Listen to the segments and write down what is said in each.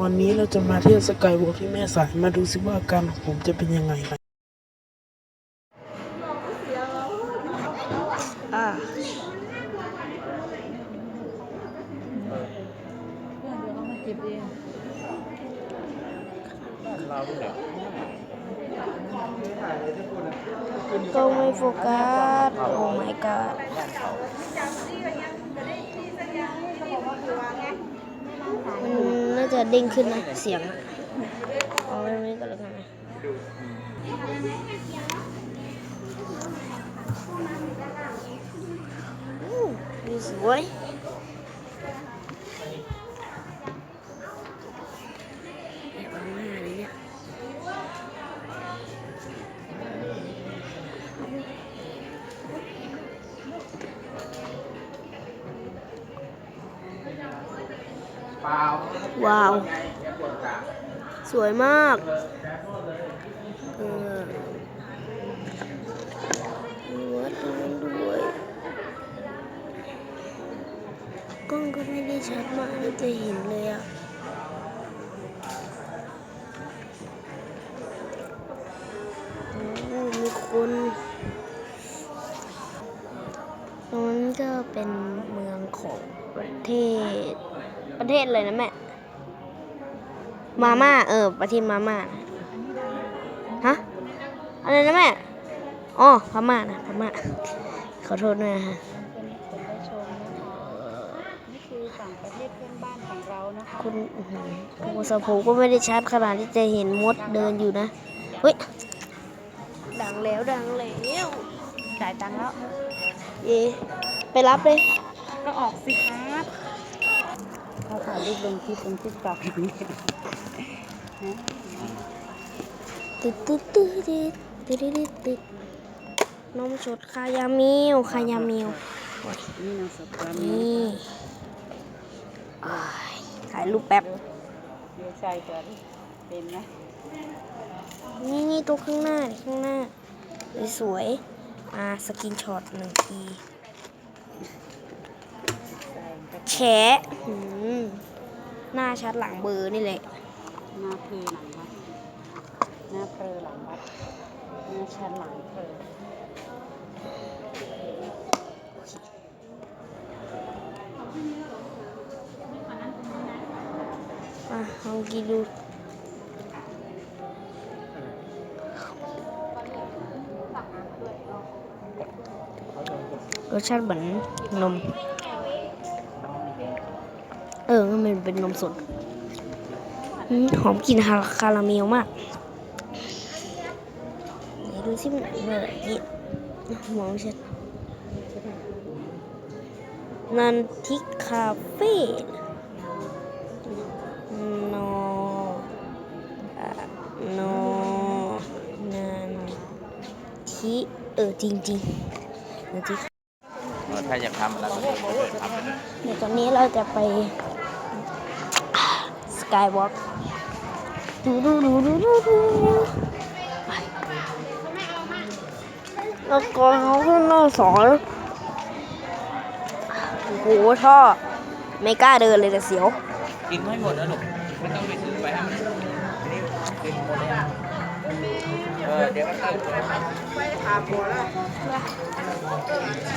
วันนี้เราจะมาเที่ยวสกายวอล์กที่แม่สายมาดูซิว่าอาการของผมจะเป็นยังไงกันอ่าก็ไม่โฟกัส โอ้ my god มันน่า จะเด้งขึ้นนะเสียงเอาไว้ตรงนี้ก็แล้วกันนะอู้ดูสวย ว้าว สวยมากเออมีวัดตรงนั้นด้วยกล้องก็ไม่ได้ชัดมากที่จะเห็นเลยอะมีคนตรงนั้นก็เป็นเมืองของประเทศ ประเทศอะไรนะแม่ มาม่าเออ ประเทศมาม่าฮะ อะไรนะแม่ อ๋อพม่านะพม่า ขอโทษด้วยนะฮะเป็นผลได้ชมนะคะนี่คือฝั่งประเทศเพื่อนบ้านของเรานะคะคุณอื้อหือโทรศัพท์ผมก็ไม่ได้ชัดขนาดที่จะเห็นมดเดินอยู่นะ เฮ้ย ดังแล้วดังแล้วจ่ายตังค์แล้ว เย่ไปรับเลย ก็ออกสิครับ เขาถ่ายรูปลงที่ตรงที่ตอกอย่างนี้ตึ๊ดตึ๊ดตึ๊ดตึ๊ดตึ๊ดตึ๊ดตึ๊ดนมสดคายามิวคายามิวนี่นางสกามีนี่อ้ายรูปแป๊บเดี๋ยวใจก่อนเป็นไหมนี่นี่ตัวข้างหน้าข้างหน้าสวยๆมาสกินช็อตหนึ่งทีแฉะ หน้าชัดหลังเบอร์นี่แหละ หน้าเพลหลังวัดหน้าเพลหลังวัดหน้าชั้นหลังเพลอะลองกินดูรสชาติเหมือนนม เออมันเป็นนมสดอืมหอมกลิ่นคาราเมลมากไหนดูสิมันเมื่อไหร่นี่มองไม่ชัดนันทิคาเฟ่นออะนอนันทิเออจริงๆนันทิถ้าอยากทำอะไรก็เปิดทำไปเลยเดี๋ยวตอนนี้เราจะไปส กายวอล์กดูดูดูดูดูดูแล้วก็เขาขึ้นหน้าสอนโอ้โหท่อไม่กล้าเดินเลยแต่เสียว กินไม่หมดนะลูกไม่ต้องไปซื้อไปให้มันนนี้กินหมดแล้วเออเดี๋ยวก็ตั้ง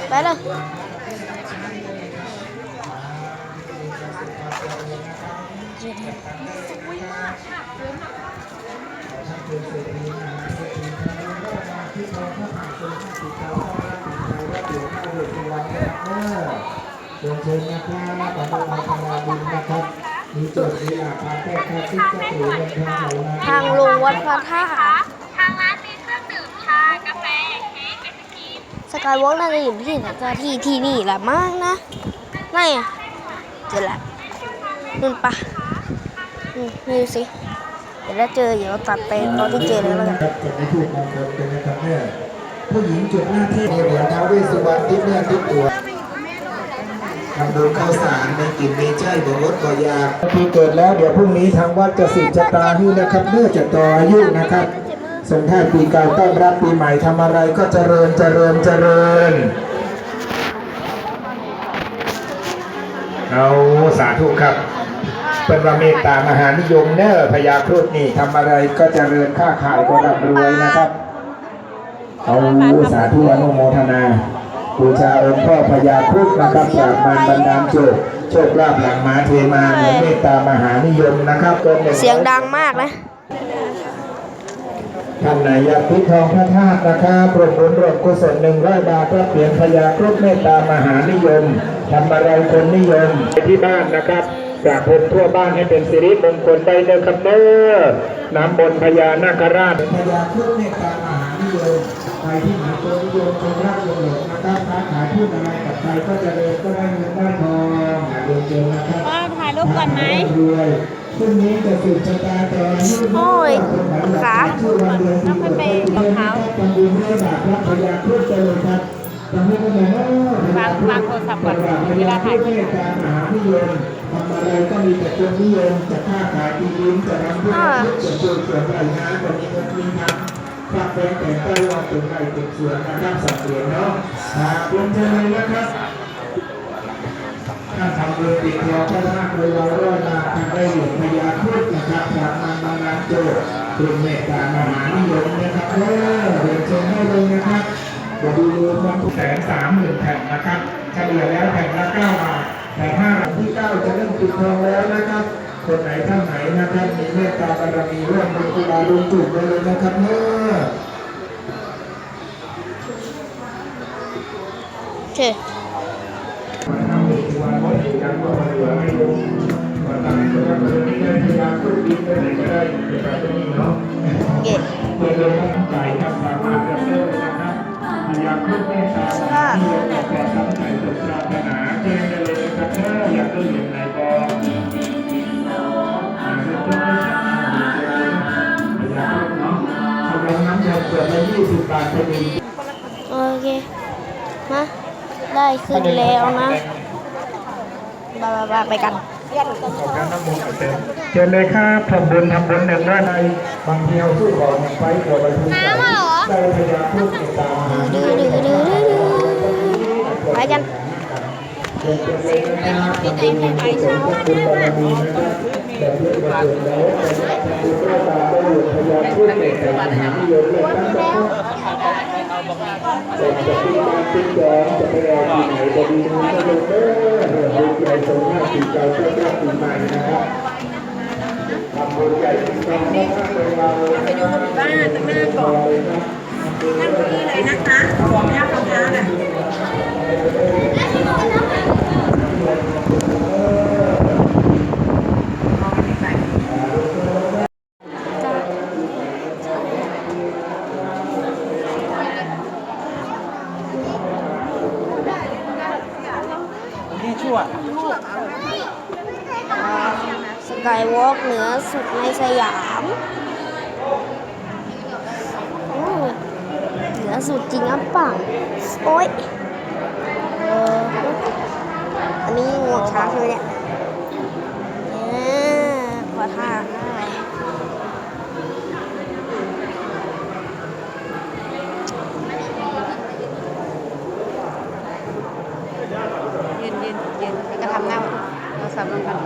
ไปเลย เชิญเชิญนะครับขอให้มาทำงานบุญนะครับมีจทย์มีหลักมาแก้ข้อที่จะถือเป็นทางไหนนะทางลงวัดพระธาตุทางร้านมีเครื่องดื่มชากาแฟเค้กไอศกรีมสกายวอล์กน่าจะอยู่ที่ไหนก็ที่ที่นี่แหละมั้งนะไม่อะเจอละนู่นปะ นี่ดูสิ เดี๋ยวถ้าเจอเดี๋ยวตัดไปตอนที่เจอเลยแล้วกันครับจะไม่ถูกมองคนเป็นนะครับเนี่ยผู้หญิงจุดหน้าที่เหรียญท้าวเวสสุวรรณที่เนื้อที่ตัวทำบุญข้าวสารในกินมีใจบ่รถบ่ยาปีเกิดแล้วเดี๋ยวพรุ่งนี้ทางวัดจะสืบชะตาให้นะครับเนื่อจะต่ออายุนะครับส่งท้ายปีเก่าต้อนรับปีใหม่ทำอะไรก็เจริญเจริญเจริญเอาสาธุครับส เป็นว่าเมตตามหานิยมเนอพญาครุฑนี่ทำอะไรก็เจริญค้าขายก็ร่ำรวยนะครับเอาสาธุอนุโมทนาบูชาองค์พ่อพญาครุฑนะครับจากมารบันดาลโชคโชคลาภหลังมาเทมาเหมือนเมตตามหานิยมนะครับกินหนึ่เสียงดังมากนะท่านนายกพิทองพระธาตุนะครับรวมบุญรวมกุศลหนึ่งร้อยบาทรับเปลี่ยนพญาครุฑเมตตามหานิยมทำอะไรคนนิยมไปที่บ้านนะครับ จากผมทั่วบ้านให้เป็นสิริมงคลได้เด้อครับเด้อน้ำบนพญานาคราชพญาครุฑเมตตามหานิยมใครที่หาคนนิยมคนรักคนหลงนะครับค้าขายพูดอะไรกับใครก็เจะเริญก็ได้เงินได้ทองอย่าเดินเจอนะครับพ่อถ่ายรูปก่อนไหมรวยพรุ่งนี้จะสืบชะตาต่อเนื่องโอ้ยขาชื่อวันเดือนปีเกิดปีเดือนนะครับทำบุญให้บาปรับพยาครุฑเจริญครับทำให้กันเลยนะวางวางโทรศัพท์ก่อนเวลาถ่ายคลิป ทำอะไรก็มีแต่คนนิยมจะค้าขายที่ดินจะทำเพื่อเพื่อส่วนตัวส่วนรายงานนี้ก็มีครับฝากแฟนแต่งใต้ว่าเป็นไร่เป็นสวนนะครับสัตว์เลี้ยงเนาะหากเป็นเจริญนะครับถ้าทำเรือติดเราก็น่าเคยเรารอยมาทำได้หลวงพญาครุฑนะครับจากมันมานานโจเป็นเมตตามหานิยมนะครับเออเรียนเชิญให้เลยนะครับอย่าดูลืมวันแสนสามหมื่นแผ่นนะครับเฉลี่ยแล้วแผ่นละเก้าบาท แต่ห้าวันที่เก้าจะเริ่มติดทองแล้วนะครับคนไหนท่านไหนนะครับมีเมตตาบารมีร่วมเป็นกุลาลุงจุกได้เลยนะครับเออโอเค เย่โอเคมาได้ขึ้นแล้วนะบายบายไปกันเชิญเลยครับทำบุญทำบุญหนึ่งด้านในบางทีเอาสู้ของไปขวดไปทุกข์ใจพยาพุทธตาหาดื้อดื้อดื้อดื้อดื้อไปกัน บทำบุญทำบุญทำบุญบารมีนะครับแต่เพื่อประโยชน์แล้วจะทำบุญก็ตามได้หลวงพยาพุทธแต่มหานิยมเลยนะครับจะจะปีการปีจองจะไปรอที่ไหนจะดีนะลงเด้อเรื่องบุญใหญ่สงฆ์ห้าปีเท้าปีใหม่นะครับทำบุญใหญ่ปีเก่าเจ้าปีใหม่ไปดูบ้านตั้งหน้าก่อนนั่งที่เลยนะคะบอกย่าคำท้าน่ะ นี่ชั่ว ส กายวอล์กเหนือสุดในสยามเหนือสุดจริงอะปล่าโอ๊ยอันนี้งวงช้างใช่ไหมเนี่ยขอท่าหน่อยยืนยืนยืนแล้วก็ทำหน้าโทรศัพท์ลงกัน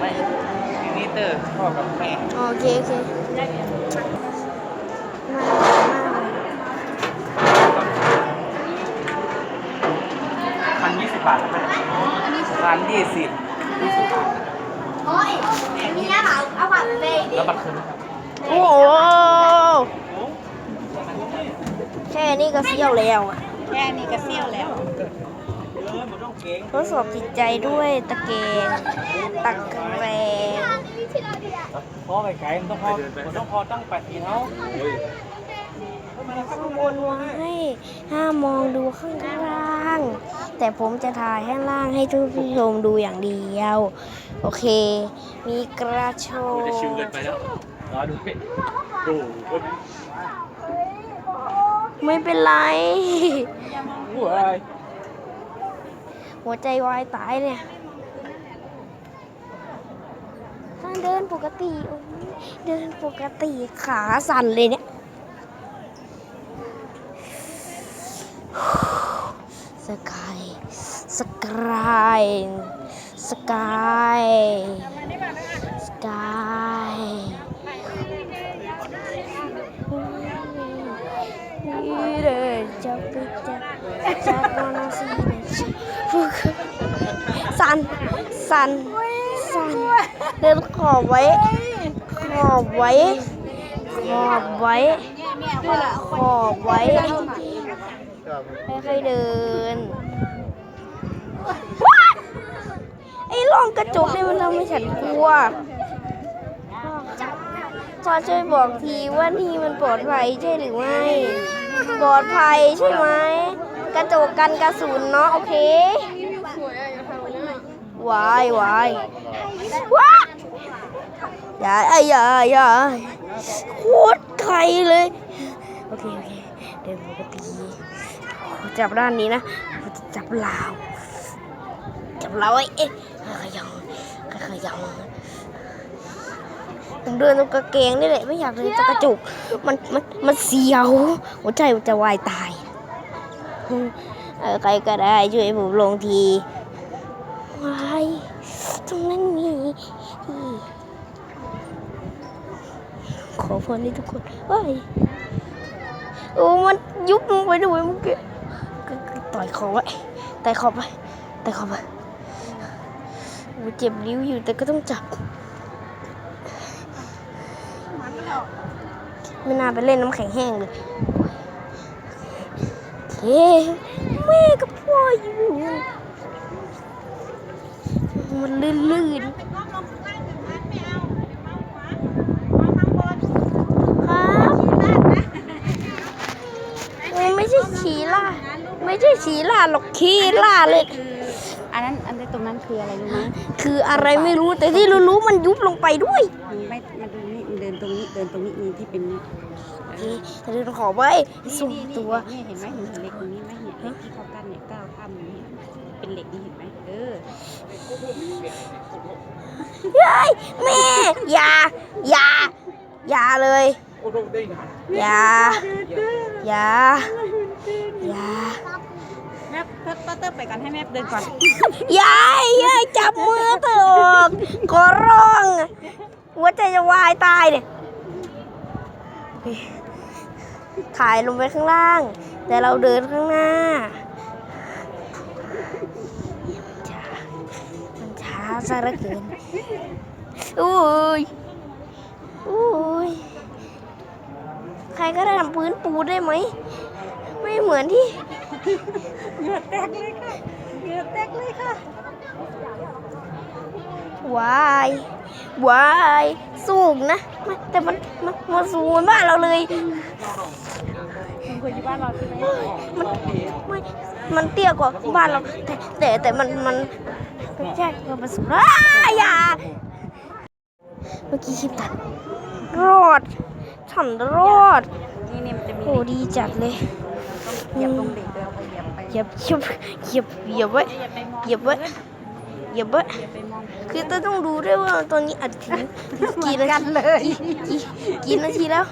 ไม่ทีนี้เต อร์พ่อกับแม่โอเคโอเคน่ารักมากเลยพันยี่สิบบาทครับพันยี่สิบโอ้ยมีน้ำเอาเอาผักไปดิแล้วบัตรคืนไหมครับโอ้โหแค่นี้ก็เซี่ยวแล้วอะแค่นี้ก็เซี่ยวแล้วทดสอบจิตใจด้วยตะเกียงตะแกรง พ่อไปไกลมันต้องพอมันต้องพอตั้งแปดทีเท่าข้างบนไว้ห้ามมองดูข้างล่าง แต่ผมจะถ่ายข้างล่างให้ทุกผู้ชมดูอย่างเดียว โอเค มีกระโชจะชิวกเกินไปแล้วรอดูดิโอ้โหไม่เป็นไรโอ้ยหัวใจวายตายเนี่ยถ้า เดินปกติโอ้ยเดินปกติขาสั่นเลยเนี่ยสกายสกายสกายสกายนี่เลยจะไปจับจับมันสิฟุกสันสันสัน เดินขอบไว้ ขอบไว้ ขอบไว้ ขอบไว้ค่อยๆเดินไอ้ร่องกระจกนี่มันทำให้ฉันกลัวพอช่วยบอกทีว่านี่มันปลอดภัยใช่หรือไม่ ปลอดภัยใช่ไหม กระจกกันกระสุนเนาะโอเควายวาย ว้าอย่าอย่าอย่าโคตรไกลเลย โอเค โอเค เดินปกติจับด้านนี้นะจับลาว จับลาวไอ้เอ๊ะขยับขยับผมเดินตรงกระเกงนี่แหละไม่อยากเดินตรงกระจกมันมันมันเสียวหัวใจมันจะวายตายใครก็ได้ช่วยผมลงทีวายตรงนั้น ขอพรให้ทุกคนว้ายโอ้ มันยุบลงไปด้วยเมื่อกี้ต่อยคอไว้ต่อยคอไปต่อยคอไปเจ็บริ้วอยู่แต่ก็ต้องจับ ไม่น่าไปเล่นน้ำแข็งแห้งเลยโอเคแม่กับพ่ออยู่ มันลื่นๆ ครับโอ้ไม่ใชีล่าไม่ใช่ฉีล่าหรอกขี้ล่าเลย อันนั้นอันนั้นตรงนั้นคืออะไรรู้ไหมคืออะไรไม่รู้แต่ที่รู้ๆมันยุบลงไปด้วยมันไม่มาดูนี่มันเดินตรงนี้เดินตรงนี้นี่ที่เป็นนี่เดินขอไว้สุ่มตัวนี่เห็นไหมเห็นเหล็กตรงนี้ไหมเนี่ยเหล็กที่เขากั้นเนี่ยก้าวข้ามนี้เป็นเหล็กนี่เห็นไหมเออเฮ้ยแม่อย่าอย่าอย่าเลยอย่าอย่า อย่าแม่เตอร์เตอร์ไปกันให้แม่เดินก่อนยายยายจับมือเถอะขอร้อง หัวใจจะวายตายเนี่ยถ่ายลงไปข้างล่าง แต่เราเดินข้างหน้าช้ามันช้าซะเหลือเกินอุ้ยอุ้ยใครก็ได้ทำพื้นปูได้ไหม ไม่เหมือนที่เหงื่อแตกเลยค่ะเหงื่อแตกเลยค่ะวายวายสูงนะมันแต่มันมันมันสูงมากเราเลยคุณคนที่บ้านเราใช่ไหมมันไม่มันเตี้ยกว่าบ้านเรา แต่แต่แต่มันมันมันแค่มันสูงอ้าอย่าเมื่อกี้คลิปตัดรอดฉันรอด นี่นี่มันจะมีโอ้ดีจัดเลย เหยียบตรงเด็กเราไปเหยียบไปเหยียบเหยียบเหยียบเหยียบไว้อย่าไปมองเหยียบไว้เหยียบไว้อย่าไปมองคือต้องดูด้วยว่าตอนนี้อัดถึงกี่นากันทีเลยกี่กี่นาทีแล้ว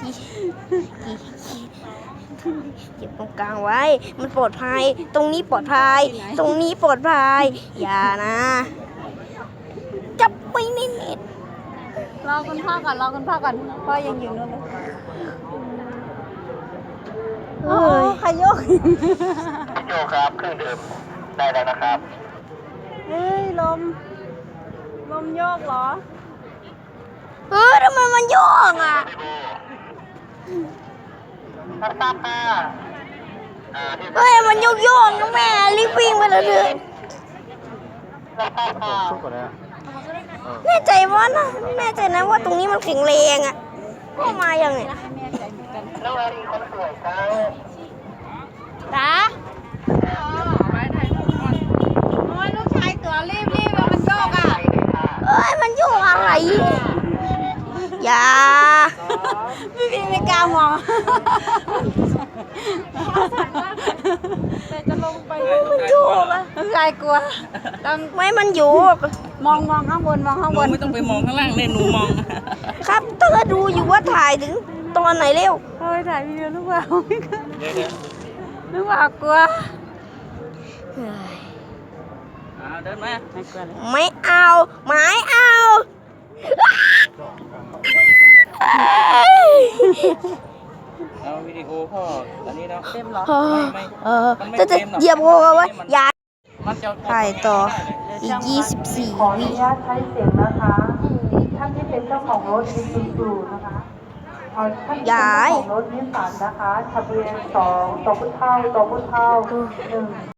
กี่กี่กี่เก็บตรงกลางไว้ มันปลอดภัย ตรงนี้ปลอดภัย ตรงนี้ปลอดภัย อย่านะ จับไปในเน็ตรอคุณพ่อก่อน รอคุณพ่อก่อน พ่อยังอยู่นู่นเลย เฮ้ยใครยกพี่โจครับเครื่องดื่มได้แล้วนะครับ เฮ้ยลม ลมโยกเหรอ เออทำไมมันโยกอะ รับทราบค่ะอ่าที่เฮ้ยมันโยกโยกนะแม่รีบวิ่งไปเลยเถอะรับทราบค่ะแน่ใจว่านะแน่ใจนะว่าตรงนี้มันแข็งแรงอะก็มายังไง น้องอารีคนสวยครับตาโอ้ยลูกชายตัวรีบรีบมันโยกอะ เอ้ย มันโยกอะไร อย่า พี่พี่ไม่กล้ามองแต่จะลงไปมันโยกอะลูกชายกลัว ต้องไม่มันโยก มองมองข้างบนมองข้างหบนูนไม่ต้องไปมองข้างล่างเลยหนูมอง ครับเธอดูอยู่ว่าถ่ายถึง ตอนไหนเร็วโอ้ยถ่ายวิดีโอลูกบ่าวเดี๋ยวเดี๋ยวลูกบ่าวกลัวเฮ้ยเดินมาไม่กลัวเลยไม่เอาไม่เอาเอาวิดีโอพ่ออันนี้แล้วเต็มเหรอเออไม่เออจะจะเหยียบโกกันวะอย่ามันจะถ่ายต่ออีก 24ขออวินุญาตใช้เสียงนะคะท่านที่เป็นเจ้าของรถมีซูซู นะคะเอาท่านที่เป็นเจ้าของรถนิสสันนะคะ ทะเบียนสองตอพุเท่าตอพุเท่าหนึ่ง